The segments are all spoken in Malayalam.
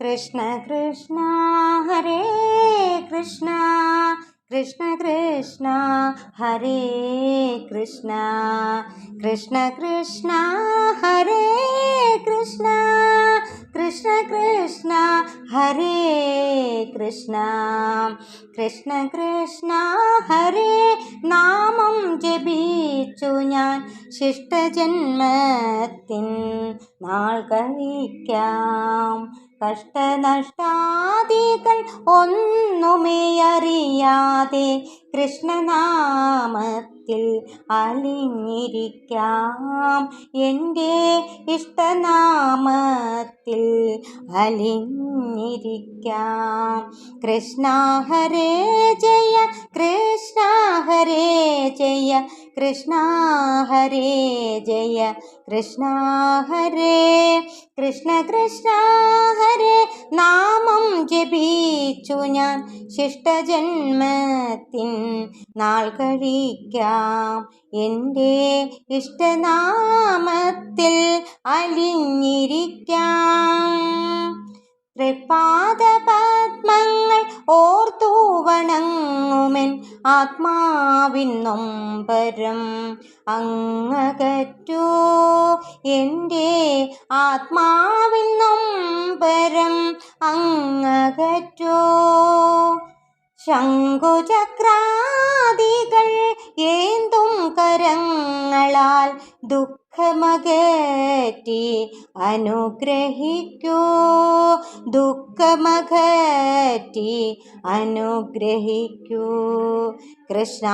കൃഷ്ണ കൃഷ്ണ ഹരേ കൃഷ്ണ കൃഷ്ണ കൃഷ്ണ ഹരേ കൃഷ്ണ കൃഷ്ണ കൃഷ്ണ ഹരേ കൃഷ്ണ കൃഷ്ണ കൃഷ്ണ ഹരേ കൃഷ്ണ കൃഷ്ണ കൃഷ്ണ ഹരേ നാമം ജപിച്ചു ഞാൻ ശിഷ്ടജന്മത്തിൻ നാൾ കഴിക്കാം കഷ്ടനഷ്ടാദികൾ ഒന്നുമേ അറിയാതെ കൃഷ്ണനാമത്തിൽ അലിഞ്ഞിരിക്കാം. എന്റെ ഇഷ്ടനാമത്തിൽ അലിഞ്ഞിരിക്കാം. കൃഷ്ണ ഹരേ ജയ കൃഷ്ണ ഹരേ ജയ കൃഷ്ണ ഹരേ ജയ. കൃഷ്ണ ഹരേ കൃഷ്ണ കൃഷ്ണ ഹരേ നാമം ജപിച്ചു ഞാൻ ശിഷ്ടജന്മത്തിൻ നാൾ കഴിക്കാം. എന്റെ ഇഷ്ടനാമത്തിൽ അലിഞ്ഞിരിക്കാം. ആത്മാവിൻ നൊമ്പരം അങ്ങകറ്റോ. എന്റെ ആത്മാവിൻ നൊമ്പരം അങ്ങകറ്റോ. ശംഖുചക്രാദികൾ ദുഃഖമകറ്റി അനുഗ്രഹിക്കൂ ദുഃഖമകറ്റി അനുഗ്രഹിക്കൂ കൃഷ്ണ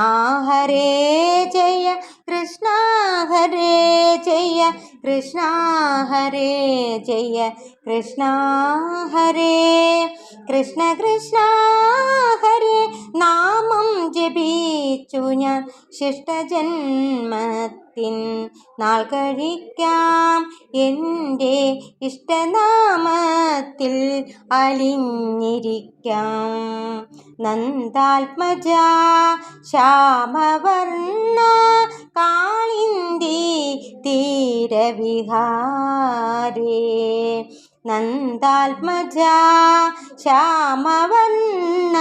ഹരേ ജയ കൃഷ്ണ ഹരേ ജയ കൃഷ്ണ ഹരേ ജയ കൃഷ്ണ ഹരേ കൃഷ്ണ കൃഷ്ണ ഹരേ നാമം ജപിച്ചു ഞാൻ ശിഷ്ടജന്മത്തിൻ നാൾ കഴിക്കാം. എന്റെ ഇഷ്ടനാമത്തിൽ അലിഞ്ഞിരിക്കാം. നന്ദാത്മജ ശ്യാമവർണ കാളിന്തി തീരവിഹാരേ. നന്ദാത്മജ ശ്യാമവന്ന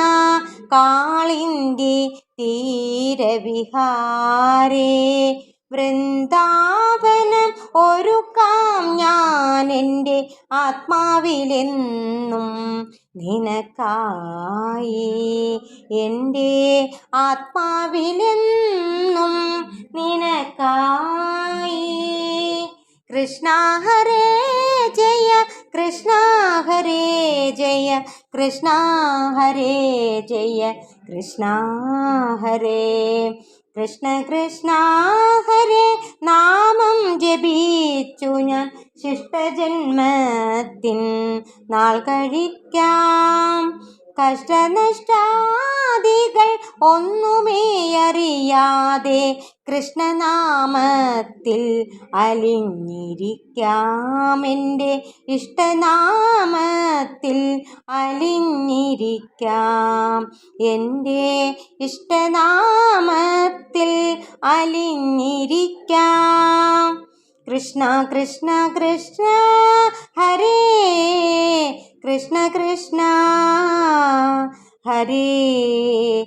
കാളിന്തി തീരവിഹാരേ. വൃന്ദാവനം ഒരുക്കാം ഞാൻ എന്റെ ആത്മാവിലെന്നും നിനക്കായി. എന്റെ ആത്മാവിലെന്നും നിനക്കായി. കൃഷ്ണ ഹരേ ജയ കൃഷ്ണ ഹരേ ജയ കൃഷ്ണ ഹരേ ജയ കൃഷ്ണ ഹരേ കൃഷ്ണ കൃഷ്ണ ഹരേ നാമം ജപിച്ചു ഞാൻ ശിഷ്ടജന്മത്തിൻ നാൾ കഴിക്കാം കഷ്ടനഷ്ടാദികൾ ഒന്നുമേ അറിയാതെ കൃഷ്ണനാമത്തിൽ അലിഞ്ഞിരിക്കാമെന്റെ ഇഷ്ടനാമത്തിൽ അലിഞ്ഞിരിക്കാം. എന്റെ ഇഷ്ടനാമത്തിൽ അലിഞ്ഞിരിക്കാം. കൃഷ്ണ കൃഷ്ണ കൃഷ്ണ ഹരേ കൃഷ്ണ കൃഷ്ണ ഹരേ.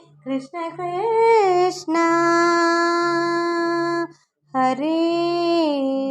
कृष्ण कृष्ण हरे